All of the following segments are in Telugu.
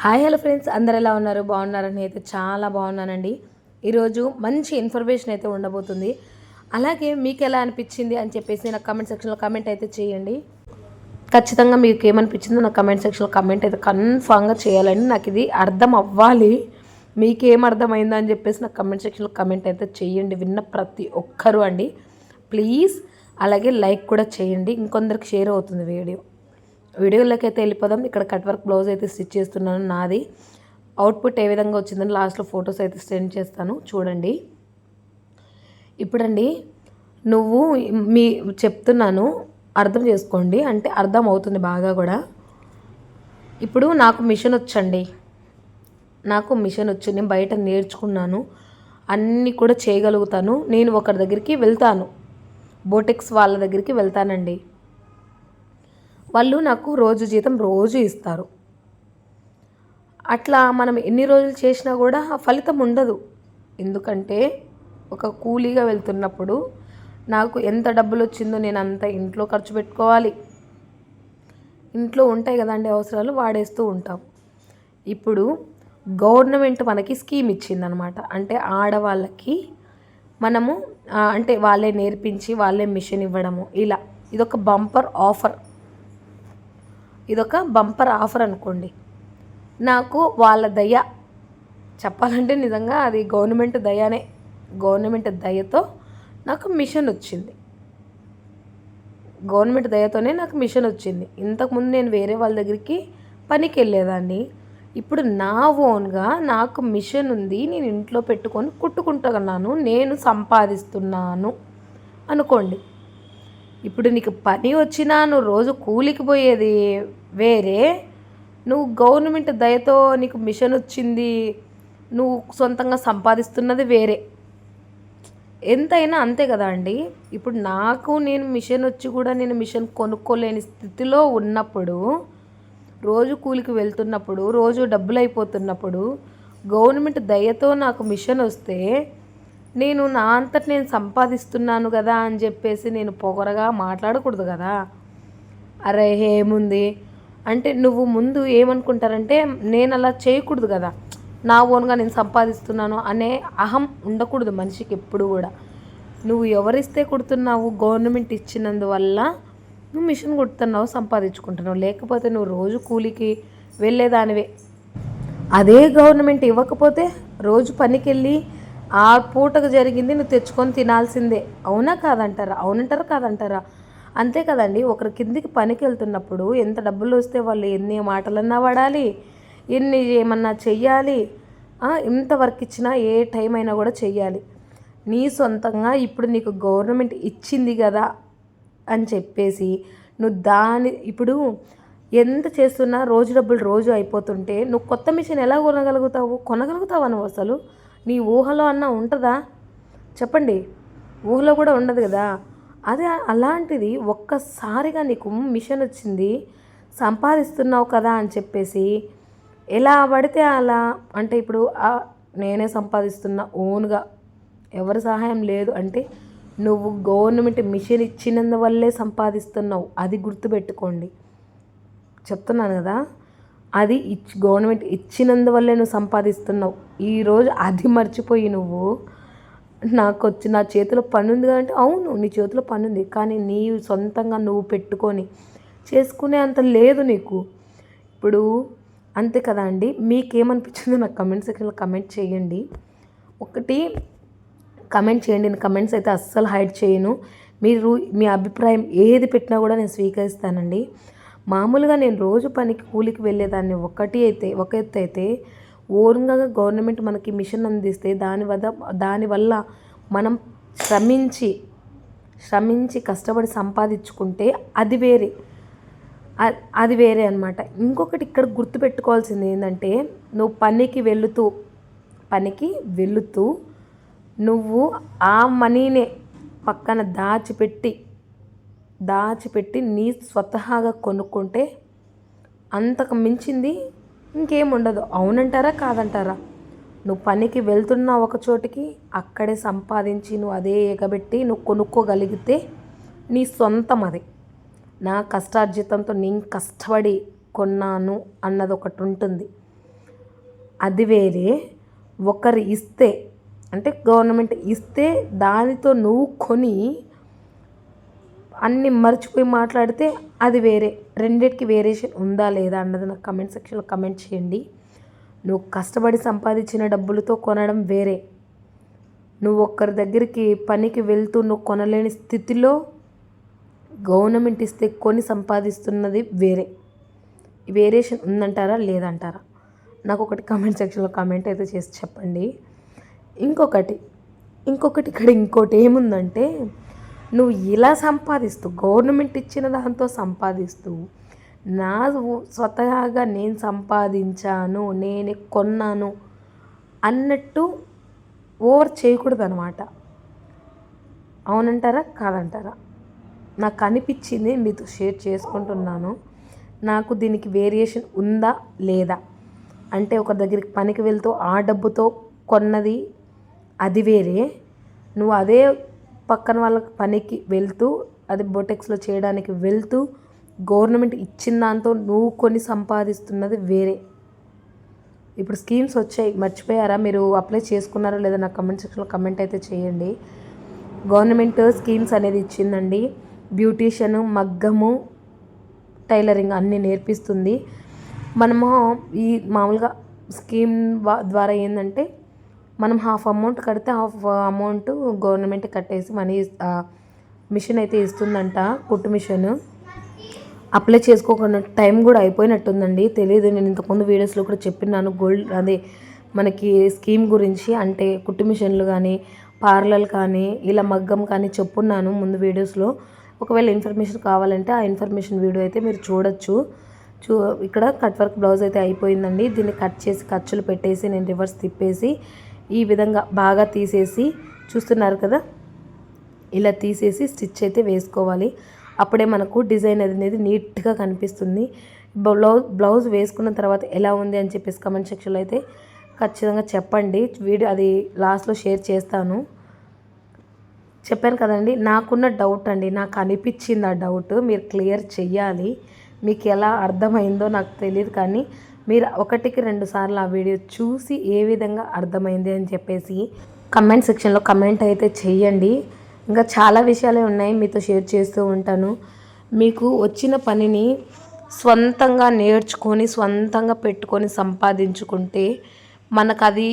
Hi hello friends. అందరు ఎలా ఉన్నారు? బాగున్నారని అయితే చాలా బాగున్నానండి. ఈరోజు మంచి ఇన్ఫర్మేషన్ అయితే ఉండబోతుంది. అలాగే మీకు ఎలా అనిపించింది అని చెప్పేసి నాకు కమెంట్ సెక్షన్లో కమెంట్ అయితే చేయండి. ఖచ్చితంగా మీకు ఏమనిపించిందో నాకు కమెంట్ సెక్షన్లో కమెంట్ అయితే కన్ఫామ్గా చేయాలండి. నాకు ఇది అర్థం అవ్వాలి. మీకేం అర్థమైందో అని చెప్పేసి నాకు కమెంట్ సెక్షన్లో కమెంట్ అయితే చేయండి. విన్న ప్రతి ఒక్కరూ అండి. ప్లీజ్ అలాగే లైక్ కూడా చేయండి. ఇంకొందరికి షేర్ అవుతుంది వీడియో. వీడియోలోకి అయితే వెళ్ళిపోదాం. ఇక్కడ కట్ వర్క్ బ్లౌజ్ అయితే స్టిచ్ చేస్తున్నాను నాది. అవుట్పుట్ ఏ విధంగా వచ్చిందని లాస్ట్లో ఫొటోస్ అయితే సెండ్ చేస్తాను. చూడండి. ఇప్పుడండి నువ్వు మీ చెప్తున్నాను. అర్థం చేసుకోండి. అంటే అర్థం అవుతుంది బాగా కూడా. ఇప్పుడు నాకు మిషన్ వచ్చండి. నాకు మిషన్ వచ్చు నేను బయట నేర్చుకున్నాను. అన్నీ కూడా చేయగలుగుతాను. నేను ఒకరి దగ్గరికి వెళ్తాను. బోటెక్స్ వాళ్ళ దగ్గరికి వెళ్తానండి. వాళ్ళు నాకు రోజు జీతం రోజు ఇస్తారు. అట్లా మనం ఎన్ని రోజులు చేసినా కూడా ఫలితం ఉండదు. ఎందుకంటే ఒక కూలీగా వెళ్తున్నప్పుడు నాకు ఎంత డబ్బులు వచ్చిందో నేను అంత ఇంట్లో ఖర్చు పెట్టుకోవాలి. ఇంట్లో ఉంటాయి కదండి అవసరాలు వాడేస్తూ ఉంటాం. ఇప్పుడు గవర్నమెంట్ మనకి స్కీమ్ ఇచ్చిందనమాట. అంటే ఆడవాళ్ళకి మనము అంటే వాళ్ళే నేర్పించి వాళ్ళే మిషన్ ఇవ్వడము ఇలా. ఇదొక బంపర్ ఆఫర్. ఇదొక బంపర్ ఆఫర్ అనుకోండి. నాకు వాళ్ళ దయ చెప్పాలంటే నిజంగా అది గవర్నమెంట్ దయనే గవర్నమెంట్ దయతో నాకు మిషన్ వచ్చింది. గవర్నమెంట్ దయతోనే నాకు మిషన్ వచ్చింది. ఇంతకుముందు నేను వేరే వాళ్ళ దగ్గరికి పనికి వెళ్ళేదాన్ని ఇప్పుడు నా ఓన్గా నాకు మిషన్ ఉంది నేను ఇంట్లో పెట్టుకొని కుట్టుకుంటున్నాను నేను సంపాదిస్తున్నాను అనుకోండి. ఇప్పుడు నీకు పని వచ్చినా నువ్వు రోజు కూలికి పోయేది వేరే. నువ్వు గవర్నమెంట్ దయతో నీకు మిషన్ వచ్చింది. నువ్వు సొంతంగా సంపాదిస్తున్నది వేరే. ఎంతైనా అంతే కదా అండి. ఇప్పుడు నాకు నేను మిషన్ వచ్చి కూడా నేను మిషన్ కొనుక్కోలేని స్థితిలో ఉన్నప్పుడు రోజు కూలికి వెళ్తున్నప్పుడు రోజు డబ్బులు అయిపోతున్నప్పుడు గవర్నమెంట్ దయతో నాకు మిషన్ వస్తే నేను నా అంతటి నేను సంపాదిస్తున్నాను కదా అని చెప్పేసి నేను పొగరగా మాట్లాడకూడదు కదా. అరే ఏముంది? అంటే నువ్వు ముందు ఏమనుకుంటారంటే నేను అలా చేయకూడదు కదా. నా ఓన్గా నేను సంపాదిస్తున్నాను అనే అహం ఉండకూడదు మనిషికి ఎప్పుడు కూడా. నువ్వు ఎవరిస్తే కుడుతున్నావు గవర్నమెంట్ ఇచ్చినందువల్ల నువ్వు మిషన్ కుడుతున్నావు సంపాదించుకుంటున్నావు. లేకపోతే నువ్వు రోజు కూలికి వెళ్ళేదానివే. అదే గవర్నమెంట్ ఇవ్వకపోతే రోజు పనికి వెళ్ళి ఆ పూటకు జరిగింది నువ్వు తెచ్చుకొని తినాల్సిందే. అవునా కాదంటారా? అవునంటారా కాదంటారా? అంతే కదండి. ఒకరి కిందికి పనికి వెళ్తున్నప్పుడు ఎంత డబ్బులు వస్తే వాళ్ళు ఎన్ని మాటలన్నా పడాలి ఎన్ని ఏమన్నా చెయ్యాలి ఎంత వర్క్ ఇచ్చినా ఏ టైం అయినా కూడా చెయ్యాలి. నీ సొంతంగా ఇప్పుడు నీకు గవర్నమెంట్ ఇచ్చింది కదా అని చెప్పేసి నువ్వు దాని ఇప్పుడు ఎంత చేస్తున్నా రోజు డబ్బులు రోజు అయిపోతుంటే నువ్వు కొత్త మిషన్ ఎలా కొనగలుగుతావు? కొనగలుగుతావా నువ్వు అసలు? నీ ఊహలో అన్న ఉంటుందా? చెప్పండి. ఊహలో కూడా ఉండదు కదా. అదే అలాంటిది ఒక్కసారిగా నీకు మిషన్ వచ్చింది సంపాదిస్తున్నావు కదా అని చెప్పేసి ఎలా పడితే అలా అంటే ఇప్పుడు నేనే సంపాదిస్తున్నా ఓన్గా ఎవరి సహాయం లేదు అంటే నువ్వు గవర్నమెంట్ మిషన్ ఇచ్చినందువల్లే సంపాదిస్తున్నావు అది గుర్తుపెట్టుకోండి. చెప్తున్నాను కదా. అది ఇచ్చి గవర్నమెంట్ ఇచ్చినందువల్లే నువ్వు సంపాదిస్తున్నావు. ఈరోజు అది మర్చిపోయి నువ్వు నాకు వచ్చి నా చేతిలో పని ఉంది అంటే అవును నీ చేతిలో పని ఉంది కానీ నీ సొంతంగా నువ్వు పెట్టుకొని చేసుకునే అంత లేదు నీకు. ఇప్పుడు అంతే కదా అండి. మీకేమనిపించిందో నాకు కమెంట్ సెక్షన్లో కమెంట్ చేయండి. ఒకటి కమెంట్ చేయండి. నేను కమెంట్స్ అయితే అస్సలు హైడ్ చేయను. మీరు మీ అభిప్రాయం ఏది పెట్టినా కూడా నేను స్వీకరిస్తానండి. మామూలుగా నేను రోజు పనికి కూలికి వెళ్ళేదాన్ని ఒకటి అయితే ఒక ఎత్తు అయితే ఓన్గా గవర్నమెంట్ మనకి మిషన్ అందిస్తే దాని వల్ల దానివల్ల మనం శ్రమించి శ్రమించి కష్టపడి సంపాదించుకుంటే అది వేరే. అది వేరే అనమాట ఇంకొకటి ఇక్కడ గుర్తుపెట్టుకోవాల్సింది ఏంటంటే నువ్వు పనికి వెళుతూ పనికి వెళుతూ నువ్వు ఆ మనీనే పక్కన దాచిపెట్టి దాచిపెట్టి నీ స్వతహాగా కొనుక్కుంటే అంతకు మించింది ఇంకేం ఉండదు. అవునంటారా? కాదంటారా? నువ్వు పనికి వెళ్తున్న ఒక చోటికి అక్కడే సంపాదించి నువ్వు అదే ఎగబెట్టి నువ్వు కొనుక్కోగలిగితే నీ సొంతం అది. నా కష్టార్జితంతో నేను కష్టపడి కొన్నాను అన్నది ఒకటి ఉంటుంది. అది వేరే. ఒకరు ఇస్తే అంటే గవర్నమెంట్ ఇస్తే దానితో నువ్వు కొని అన్ని మర్చిపోయి మాట్లాడితే అది వేరే. రెండిటికి వేరియేషన్ ఉందా లేదా అన్నది నాకు కమెంట్ సెక్షన్లో కమెంట్ చేయండి. నువ్వు కష్టపడి సంపాదించిన డబ్బులతో కొనడం వేరే. నువ్వు ఒక్కరి దగ్గరికి పనికి వెళ్తూ నువ్వు కొనలేని స్థితిలో గవర్నమెంట్ ఇస్తే కొని సంపాదిస్తున్నది వేరే. వేరియేషన్ ఉందంటారా లేదంటారా? నాకు ఒకటి కామెంట్ సెక్షన్లో కామెంట్ అయితే చేసి చెప్పండి. ఇంకొకటి ఇంకొకటి ఇక్కడ ఇంకోటి ఏముందంటే నువ్వు ఇలా సంపాదిస్తూ గవర్నమెంట్ ఇచ్చిన దాంతో సంపాదిస్తూ నా స్వతహాగా నేను సంపాదించాను నేను కొన్నాను అన్నట్టు ఓవర్ చేయకూడదు అనమాట అవునంటారా? కాదంటారా? నాకు అనిపించింది మీతో షేర్ చేసుకుంటున్నాను. నాకు దీనికి వేరియేషన్ ఉందా? లేదా? అంటే ఒక దగ్గరికి పనికి వెళ్తూ ఆ డబ్బుతో కొన్నది అది వేరే. నువ్వు అదే పక్కన వాళ్ళ పనికి వెళ్తూ అది బొటెక్స్లో చేయడానికి వెళ్తూ గవర్నమెంట్ ఇచ్చిన దాంతో నువ్వు కొన్ని సంపాదిస్తున్నది వేరే. ఇప్పుడు స్కీమ్స్ వచ్చాయి మర్చిపోయారా? మీరు అప్లై చేసుకున్నారో లేదా? నాకు కమెంట్ సెక్షన్లో కమెంట్ అయితే చేయండి. గవర్నమెంట్ స్కీమ్స్ అనేది ఇచ్చిందండి. బ్యూటీషియన్ మగ్గము టైలరింగ్ అన్నీ నేర్పిస్తుంది. మనము ఈ మామూలుగా స్కీమ్ ద్వారా ఏంటంటే మనం హాఫ్ అమౌంట్ కడితే హాఫ్ అమౌంట్ గవర్నమెంట్ కట్టేసి మనీ మిషన్ అయితే ఇస్తుందంట కుట్టు మిషన్ అప్లై చేసుకోకుండా టైం కూడా అయిపోయినట్టుందండి. తెలియదు నేను ఇంతకుముందు వీడియోస్లో కూడా చెప్పినాను గోల్డ్ అదే మనకి స్కీమ్ గురించి అంటే కుట్టు మిషన్లు కానీ పార్లర్ కానీ ఇలా మగ్గం కానీ చెప్పున్నాను ముందు వీడియోస్లో ఒకవేళ ఇన్ఫర్మేషన్ కావాలంటే ఆ ఇన్ఫర్మేషన్ వీడియో అయితే మీరు చూడొచ్చు. చూ ఇక్కడ కట్ వర్క్ బ్లౌజ్ అయితే అయిపోయిందండి. దీన్ని కట్ చేసి ఖర్చులు పెట్టేసి నేను రివర్స్ తిప్పేసి ఈ విధంగా బాగా తీసేసి చూస్తున్నారు కదా? ఇలా తీసేసి స్టిచ్ అయితే వేసుకోవాలి. అప్పుడే మనకు డిజైన్ అనేది నీట్గా కనిపిస్తుంది. బ్లౌజ్ బ్లౌజ్ వేసుకున్న తర్వాత ఎలా ఉంది అని చెప్పేసి కమెంట్ సెక్షన్లో అయితే ఖచ్చితంగా చెప్పండి. వీడియో అది లాస్ట్లో షేర్ చేస్తాను. చెప్పాను కదండి నాకున్న డౌట్ అండి నాకు అనిపించింది ఆ డౌట్ మీరు క్లియర్ చెయ్యాలి. మీకు ఎలా అర్థమైందో నాకు తెలియదు కానీ మీరు ఒకటికి రెండు సార్లు ఆ వీడియో చూసి ఏ విధంగా అర్థమైంది అని చెప్పేసి కమెంట్ సెక్షన్లో కమెంట్ అయితే చేయండి ఇంకా చాలా విషయాలే ఉన్నాయి మీతో షేర్ చేస్తూ ఉంటాను. మీకు వచ్చిన పనిని స్వంతంగా నేర్చుకొని స్వంతంగా పెట్టుకొని సంపాదించుకుంటే మనకు అది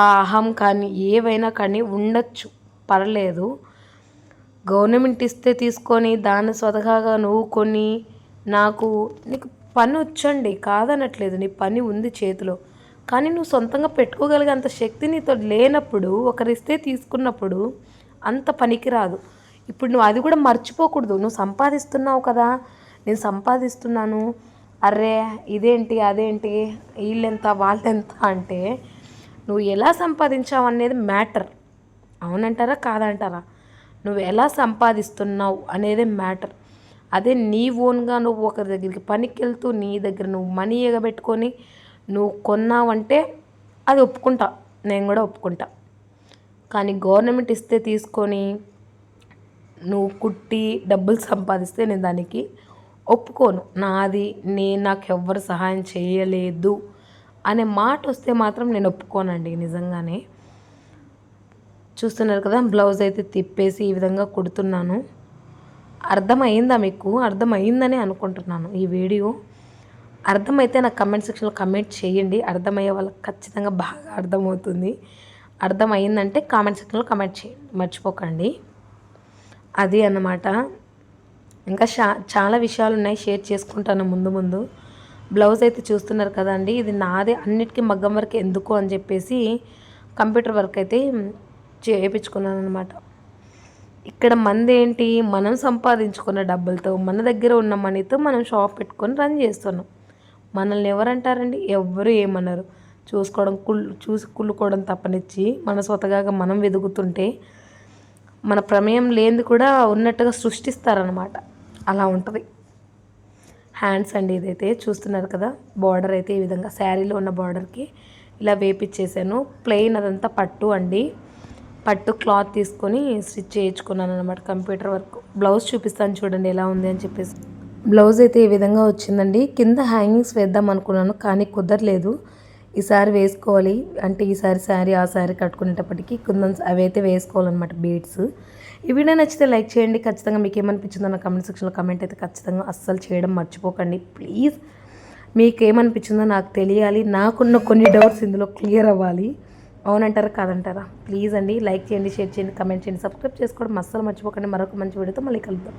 ఆ అహం కానీ ఏవైనా కానీ ఉండొచ్చు. పర్లేదు. గవర్నమెంట్ ఇస్తే తీసుకొని దాన్ని స్వతహాగా నువ్వు కొని నాకు నీకు పని వచ్చండి కాదనట్లేదు నీ పని ఉంది చేతిలో. కానీ నువ్వు సొంతంగా పెట్టుకోగలిగే అంత శక్తి నీతో లేనప్పుడు ఒకరిస్తే తీసుకున్నప్పుడు అంత పనికి రాదు ఇప్పుడు నువ్వు అది కూడా మర్చిపోకూడదు. నువ్వు సంపాదిస్తున్నావు కదా నేను సంపాదిస్తున్నాను. అర్రే ఇదేంటి అదేంటి వీళ్ళెంత వాళ్ళెంత అంటే నువ్వు ఎలా సంపాదించావు అనేది మ్యాటర్. అవునంటారా కాదంటారా? నువ్వు ఎలా సంపాదిస్తున్నావు అనేది మ్యాటర్. అదే నీ ఓన్గా నువ్వు ఒకరి దగ్గరికి పనికి వెళ్తూ నీ దగ్గర నువ్వు మనీ ఎగబెట్టుకొని నువ్వు కొన్నావంటే అది ఒప్పుకుంటా. నేను కూడా ఒప్పుకుంటా. కానీ గవర్నమెంట్ ఇస్తే తీసుకొని నువ్వు కుట్టి డబ్బులు సంపాదిస్తే నేను దానికి ఒప్పుకోను. నాది నేను నాకు ఎవ్వరు సహాయం చేయలేదు అనే మాట వస్తే మాత్రం నేను ఒప్పుకోనండి నిజంగానే. చూస్తున్నారు కదా బ్లౌజ్ అయితే తిప్పేసి ఈ విధంగా కుడుతున్నాను. అర్థమైందా మీకు? అర్థమైందని అనుకుంటున్నాను ఈ వీడియో. అర్థమైతే నాకు కమెంట్ సెక్షన్లో కమెంట్ చేయండి. అర్థమయ్యే వాళ్ళకి ఖచ్చితంగా బాగా అర్థమవుతుంది. అర్థమైందంటే కామెంట్ సెక్షన్లో కమెంట్ చేయండి. మర్చిపోకండి. అది అన్నమాట. ఇంకా చాలా విషయాలు ఉన్నాయి షేర్ చేసుకుంటాను ముందు ముందు. బ్లౌజ్ అయితే చూస్తున్నారు కదండి. ఇది నాదే అన్నిటికీ మగ్గం వర్క్ ఎందుకు అని చెప్పేసి కంప్యూటర్ వర్క్ అయితే చేయించుకున్నాను అనమాట ఇక్కడ మంది ఏంటి మనం సంపాదించుకున్న డబ్బులతో మన దగ్గర ఉన్న మనీతో మనం షాప్ పెట్టుకొని రన్ చేస్తున్నాం. మనల్ని ఎవరంటారండి? ఎవ్వరు ఏమన్నారు చూసుకోవడం కుళ్ళు చూసి కుళ్ళుకోవడం తప్పనిచ్చి మన స్వతగా మనం వెదుగుతుంటే మన ప్రమేయం లేనిది కూడా ఉన్నట్టుగా సృష్టిస్తారనమాట అలా ఉంటుంది. హ్యాండ్స్ అండి ఇదైతే. చూస్తున్నారు కదా? బార్డర్ అయితే ఈ విధంగా శారీలో ఉన్న బార్డర్కి ఇలా వేపిచ్చేసాను. ప్లెయిన్ అదంతా పట్టు అండి. పట్టు క్లాత్ తీసుకొని స్టిచ్ చేయించుకున్నాను అనమాట కంప్యూటర్ వర్క్. బ్లౌజ్ చూపిస్తాను చూడండి ఎలా ఉంది అని చెప్పేసి. బ్లౌజ్ అయితే ఈ విధంగా వచ్చిందండి. కింద హ్యాంగింగ్స్ వేద్దాం అనుకున్నాను కానీ కుదరలేదు. ఈసారి వేసుకోవాలి. అంటే ఈసారి శారీ ఆ శారీ కట్టుకునేటప్పటికి కింద అవి అయితే వేసుకోవాలన్నమాట బీడ్స్ ఈ వీడియో నచ్చితే లైక్ చేయండి. ఖచ్చితంగా మీకు ఏమనిపించిందో నా కమెంట్ సెక్షన్లో కమెంట్ అయితే ఖచ్చితంగా అస్సలు చేయడం మర్చిపోకండి. ప్లీజ్. మీకు ఏమనిపించిందో నాకు తెలియాలి. నాకున్న కొన్ని డౌట్స్ ఇందులో క్లియర్ అవ్వాలి. అవునంటారా? కాదంటారా? ప్లీజ్ అండి లైక్ చేయండి షేర్ చేయండి కమెంట్ చేయండి సబ్స్క్రైబ్ చేసుకోవడం అస్సలు మర్చిపోకండి. మరొక మంచి వీడియోతో మళ్ళీ కలుద్దాం.